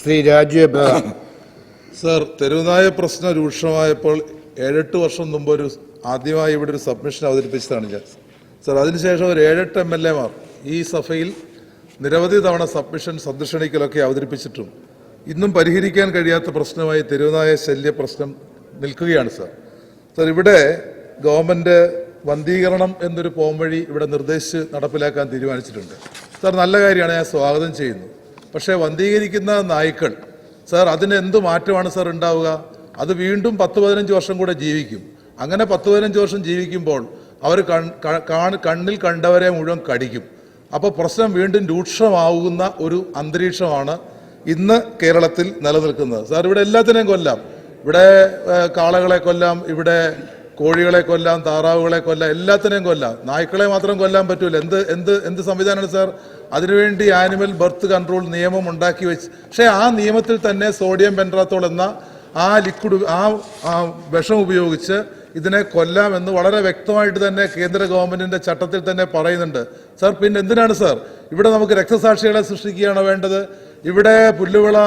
Shri Rajeev sir തെരുവുനായ പ്രശ്നം രൂക്ഷമായപ്പോൾ ഏഴെട്ട് വർഷം മുമ്പ് ഒരു ആദ്യമായി ഇവിടെ ഒരു സബ്മിഷൻ അവതരിപ്പിച്ചതാണ് ഞാൻ. സർ അതിനുശേഷം ഒരു ഏഴെട്ട് എം എൽ എമാർ ഈ സഭയിൽ നിരവധി തവണ സബ്മിഷൻ സന്ദർശനിക്കലൊക്കെ അവതരിപ്പിച്ചിട്ടും ഇന്നും പരിഹരിക്കാൻ കഴിയാത്ത പ്രശ്നമായി തെരുവുനായ ശല്യ പ്രശ്നം നിൽക്കുകയാണ് സർ. സർ ഇവിടെ ഗവൺമെന്റ് വന്ധീകരണം എന്നൊരു പോംവഴി ഇവിടെ നിർദ്ദേശിച്ച് നടപ്പിലാക്കാൻ തീരുമാനിച്ചിട്ടുണ്ട്. സർ നല്ല കാര്യമാണ് ഞാൻ സ്വാഗതം ചെയ്യുന്നു. പക്ഷേ വന്ധീകരിക്കുന്ന നായ്ക്കൾ സാർ അതിന് എന്ത് മാറ്റമാണ് സാർ ഉണ്ടാവുക? അത് വീണ്ടും പത്ത് പതിനഞ്ച് വർഷം കൂടെ ജീവിക്കും. അങ്ങനെ പത്ത് പതിനഞ്ച് വർഷം ജീവിക്കുമ്പോൾ അവർ കണ്ണിൽ കണ്ടവരെ മുഴുവൻ കടിക്കും. അപ്പോൾ പ്രശ്നം വീണ്ടും രൂക്ഷമാവുന്ന ഒരു അന്തരീക്ഷമാണ് ഇന്ന് കേരളത്തിൽ നിലനിൽക്കുന്നത്. സാർ ഇവിടെ എല്ലാത്തിനെയും കൊല്ലാം. ഇവിടെ കാളകളെ കൊല്ലാം. ഇവിടെ കോഴികളെ കൊല്ലാം താറാവുകളെ കൊല്ലാം എല്ലാത്തിനെയും കൊല്ലാം. നായ്ക്കളെ മാത്രം കൊല്ലാൻ പറ്റൂല. എന്ത് എന്ത് എന്ത് സംവിധാനമാണ് സാർ? അതിനുവേണ്ടി ആനിമൽ ബർത്ത് കൺട്രോൾ നിയമം ഉണ്ടാക്കി വെച്ച് പക്ഷേ ആ നിയമത്തിൽ തന്നെ സോഡിയം പെൻട്രാത്തോൾ എന്ന ആ ലിക്വിഡ് ആ വിഷം ഉപയോഗിച്ച് ഇതിനെ കൊല്ലാമെന്ന് വളരെ വ്യക്തമായിട്ട് തന്നെ കേന്ദ്ര ഗവൺമെന്റിന്റെ ചട്ടത്തിൽ തന്നെ പറയുന്നുണ്ട്. സാർ പിന്നെ എന്തിനാണ് സാർ? ഇവിടെ നമുക്ക് രക്തസാക്ഷികളെ സൃഷ്ടിക്കുകയാണോ വേണ്ടത്? ഇവിടെ പുല്ലുവിള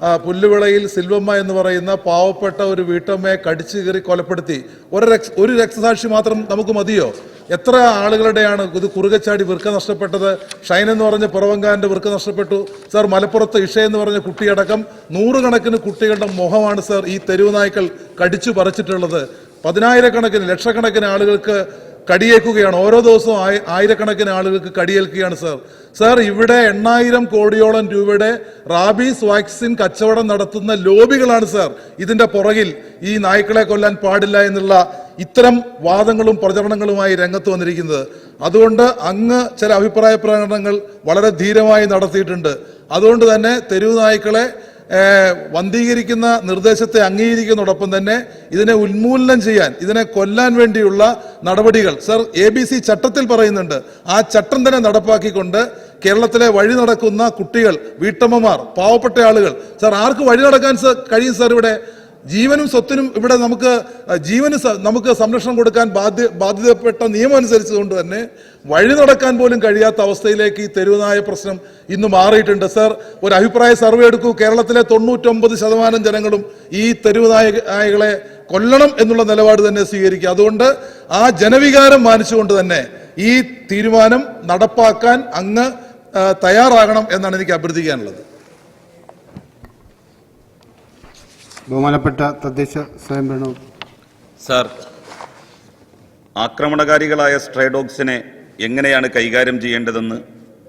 പുല്ലുവിളയിൽ സിൽവമ്മ എന്ന് പറയുന്ന പാവപ്പെട്ട ഒരു വീട്ടമ്മയെ കടിച്ചു കയറി കൊലപ്പെടുത്തി. ഒരു ഒരു രക്തസാക്ഷി മാത്രം നമുക്ക് മതിയോ? എത്ര ആളുകളുടെയാണ് ഇത് കുറുകച്ചാടി വൃക്ക നഷ്ടപ്പെട്ടത്? ഷൈൻ എന്ന് പറഞ്ഞ പുറവങ്കാരന്റെ വൃക്ക നഷ്ടപ്പെട്ടു. സാർ മലപ്പുറത്ത് ഇഷ എന്ന് പറഞ്ഞ കുട്ടിയടക്കം നൂറുകണക്കിന് കുട്ടികളുടെ മുഖമാണ് സാർ ഈ തെരുവ് നായ്ക്കൾ കടിച്ചു പറിച്ചിട്ടുള്ളത്. പതിനായിരക്കണക്കിന് ലക്ഷക്കണക്കിന് ആളുകൾക്ക് കടിയേക്കുകയാണ് ഓരോ ദിവസവും ആയി- ആയിരക്കണക്കിന് ആളുകൾക്ക് കടിയേൽക്കുകയാണ് സാർ. സാർ ഇവിടെ എണ്ണായിരം കോടിയോളം രൂപയുടെ റാബീസ് വാക്സിൻ കച്ചവടം നടത്തുന്ന ലോബികളാണ് സാർ. ഇതിന്റെ പുറകിൽ ഈ നായ്ക്കളെ കൊല്ലാൻ പാടില്ല എന്നുള്ള ഇത്തരം വാദങ്ങളും പ്രചരണങ്ങളുമായി രംഗത്ത് വന്നിരിക്കുന്നത്. അതുകൊണ്ട് അങ്ങ് ചില അഭിപ്രായ പ്രകടനങ്ങൾ വളരെ ധീരമായി നടത്തിയിട്ടുണ്ട്. അതുകൊണ്ട് തന്നെ തെരുവ് നായ്ക്കളെ വന്ധീകരിക്കുന്ന നിർദ്ദേശത്തെ അംഗീകരിക്കുന്നതോടൊപ്പം തന്നെ ഇതിനെ ഉന്മൂലനം ചെയ്യാൻ ഇതിനെ കൊല്ലാൻ വേണ്ടിയുള്ള നടപടികൾ. സർ എ ബി സി ചട്ടത്തിൽ പറയുന്നുണ്ട്. ആ ചട്ടം തന്നെ നടപ്പാക്കിക്കൊണ്ട് കേരളത്തിലെ വഴി നടക്കുന്ന കുട്ടികൾ വീട്ടമ്മമാർ പാവപ്പെട്ട ആളുകൾ. സർ ആർക്ക് വഴി നടക്കാൻ കഴിയും സർ ഇവിടെ? ജീവനും സ്വത്തിനും ഇവിടെ നമുക്ക് ജീവന് നമുക്ക് സംരക്ഷണം കൊടുക്കാൻ ബാധ്യ ബാധ്യതപ്പെട്ട നിയമം അനുസരിച്ചുകൊണ്ട് തന്നെ വഴി നടക്കാൻ പോലും കഴിയാത്ത അവസ്ഥയിലേക്ക് ഈ തെരുവുനായ പ്രശ്നം ഇന്ന് മാറിയിട്ടുണ്ട്. സർ ഒരു അഭിപ്രായ സർവേ എടുക്കൂ. കേരളത്തിലെ തൊണ്ണൂറ്റൊമ്പത് ശതമാനം ജനങ്ങളും ഈ തെരുവുനായ നായകളെ കൊല്ലണം എന്നുള്ള നിലപാട് തന്നെ സ്വീകരിക്കുക. അതുകൊണ്ട് ആ ജനവികാരം മാനിച്ചുകൊണ്ട് തന്നെ ഈ തീരുമാനം നടപ്പാക്കാൻ അങ്ങ് തയ്യാറാകണം എന്നാണ് എനിക്ക് അഭ്യർത്ഥിക്കാനുള്ളത്. ബഹുമാനപ്പെട്ട തദ്ദേശ സ്വയംഭരണ സാർ ആക്രമണകാരികളായ സ്ട്രേ ഡോഗ്സിനെ എങ്ങനെയാണ് കൈകാര്യം ചെയ്യേണ്ടതെന്ന്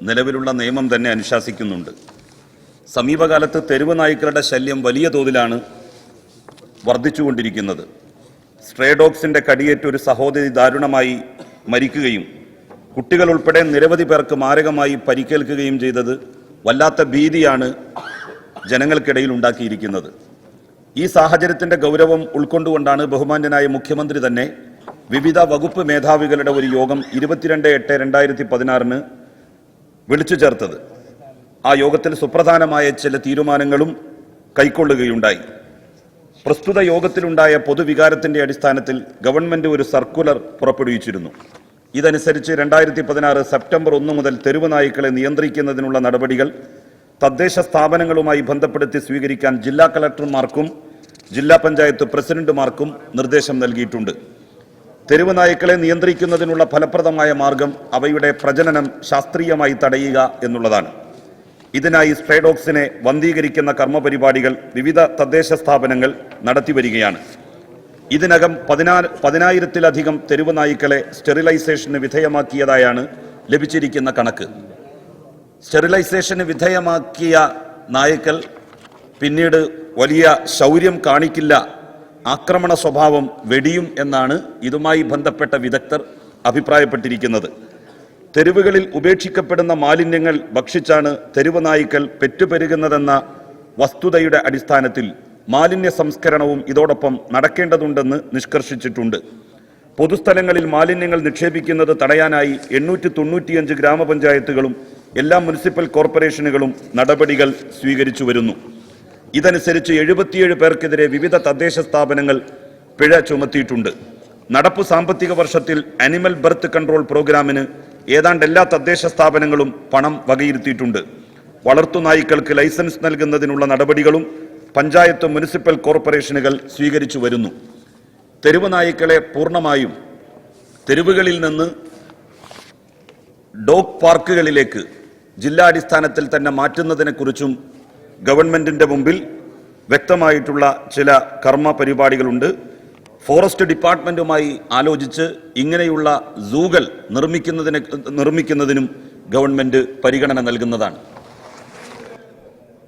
നിലവിലുള്ള നിയമം തന്നെ അനുശാസിക്കുന്നുണ്ട്. സമീപകാലത്ത് തെരുവ് നായ്ക്കളുടെ ശല്യം വലിയ തോതിലാണ് വർദ്ധിച്ചുകൊണ്ടിരിക്കുന്നത്. സ്ട്രേ ഡോഗ്സിന്റെ കടിയേറ്റ് ഒരു സഹോദരി ദാരുണമായി മരിക്കുകയും കുട്ടികൾ ഉൾപ്പെടെ നിരവധി പേർക്ക് മാരകമായി പരിക്കേൽക്കുകയും ചെയ്തത് വല്ലാത്ത ഭീതിയാണ് ജനങ്ങൾക്കിടയിൽ ഉണ്ടാക്കിയിരിക്കുന്നത്. ഈ സാഹചര്യത്തിന്റെ ഗൗരവം ഉൾക്കൊണ്ടുകൊണ്ടാണ് ബഹുമാന്യനായ മുഖ്യമന്ത്രി തന്നെ വിവിധ വകുപ്പ് മേധാവികളുടെ ഒരു യോഗം ഇരുപത്തിരണ്ട് എട്ട് രണ്ടായിരത്തി പതിനാറിന് വിളിച്ചു ചേർത്തത്. ആ യോഗത്തിൽ സുപ്രധാനമായ ചില തീരുമാനങ്ങളും കൈക്കൊള്ളുകയുണ്ടായി. പ്രസ്തുത യോഗത്തിലുണ്ടായ പൊതുവികാരത്തിന്റെ അടിസ്ഥാനത്തിൽ ഗവൺമെന്റ് ഒരു സർക്കുലർ പുറപ്പെടുവിച്ചിരുന്നു. ഇതനുസരിച്ച് രണ്ടായിരത്തി പതിനാറ് സെപ്റ്റംബർ ഒന്ന് മുതൽ തെരുവ് നായ്ക്കളെ നിയന്ത്രിക്കുന്നതിനുള്ള നടപടികൾ തദ്ദേശ സ്ഥാപനങ്ങളുമായി ബന്ധപ്പെടുത്തി സ്വീകരിക്കാൻ ജില്ലാ കളക്ടർമാർക്കും ജില്ലാ പഞ്ചായത്ത് പ്രസിഡന്റുമാർക്കും നിർദ്ദേശം നൽകിയിട്ടുണ്ട്. തെരുവ് നായ്ക്കളെ നിയന്ത്രിക്കുന്നതിനുള്ള ഫലപ്രദമായ മാർഗം അവയുടെ പ്രജനനം ശാസ്ത്രീയമായി തടയുക എന്നുള്ളതാണ്. ഇതിനായി സ്പ്രേഡോക്സിനെ വന്ധീകരിക്കുന്ന കർമ്മപരിപാടികൾ വിവിധ തദ്ദേശ സ്ഥാപനങ്ങൾ നടത്തിവരികയാണ്. ഇതിനകം പതിനാ പതിനായിരത്തിലധികം തെരുവ് നായ്ക്കളെ സ്റ്റെറിലൈസേഷന് വിധേയമാക്കിയതായാണ് ലഭിച്ചിരിക്കുന്ന കണക്ക്. സ്റ്റെറിലൈസേഷന് വിധേയമാക്കിയ നായ്ക്കൾ പിന്നീട് വലിയ ശൗര്യം കാണിക്കില്ല. ആക്രമണ സ്വഭാവം വെടിയും എന്നാണ് ഇതുമായി ബന്ധപ്പെട്ട വിദഗ്ധർ അഭിപ്രായപ്പെട്ടിരിക്കുന്നത്. തെരുവുകളിൽ ഉപേക്ഷിക്കപ്പെടുന്ന മാലിന്യങ്ങൾ ഭക്ഷിച്ചാണ് തെരുവ് നായ്ക്കൾ പെറ്റുപെരുകുന്നതെന്ന വസ്തുതയുടെ അടിസ്ഥാനത്തിൽ മാലിന്യ സംസ്കരണവും ഇതോടൊപ്പം നടക്കേണ്ടതുണ്ടെന്ന് നിഷ്കർഷിച്ചിട്ടുണ്ട്. പൊതുസ്ഥലങ്ങളിൽ മാലിന്യങ്ങൾ നിക്ഷേപിക്കുന്നത് തടയാനായി എണ്ണൂറ്റി തൊണ്ണൂറ്റിയഞ്ച് ഗ്രാമപഞ്ചായത്തുകളും എല്ലാ മുനിസിപ്പൽ കോർപ്പറേഷനുകളും നടപടികൾ സ്വീകരിച്ചു വരുന്നു. ഇതനുസരിച്ച് എഴുപത്തിയേഴ് പേർക്കെതിരെ വിവിധ തദ്ദേശ സ്ഥാപനങ്ങൾ പിഴ ചുമത്തിയിട്ടുണ്ട്. നടപ്പു സാമ്പത്തിക വർഷത്തിൽ അനിമൽ ബർത്ത് കൺട്രോൾ പ്രോഗ്രാമിന് ഏതാണ്ട് എല്ലാ തദ്ദേശ സ്ഥാപനങ്ങളും പണം വകയിരുത്തിയിട്ടുണ്ട്. വളർത്തുനായ്ക്കൾക്ക് ലൈസൻസ് നൽകുന്നതിനുള്ള നടപടികളും പഞ്ചായത്ത് മുനിസിപ്പൽ കോർപ്പറേഷനുകൾ സ്വീകരിച്ചു വരുന്നു. തെരുവ് നായ്ക്കളെ പൂർണമായും തെരുവുകളിൽ നിന്ന് ഡോഗ് പാർക്കുകളിലേക്ക് ജില്ലാടിസ്ഥാനത്തിൽ തന്നെ മാറ്റുന്നതിനെക്കുറിച്ചും ഗവൺമെന്റിന്റെ മുമ്പിൽ വ്യക്തമായിട്ടുള്ള ചില കർമ്മ പരിപാടികളുണ്ട്. ഫോറസ്റ്റ് ഡിപ്പാർട്ട്മെന്റുമായി ആലോചിച്ച് ഇങ്ങനെയുള്ള സൂകൾ നിർമ്മിക്കുന്നതിനെ നിർമ്മിക്കുന്നതിനും ഗവൺമെന്റ് പരിഗണന നൽകുന്നതാണ്.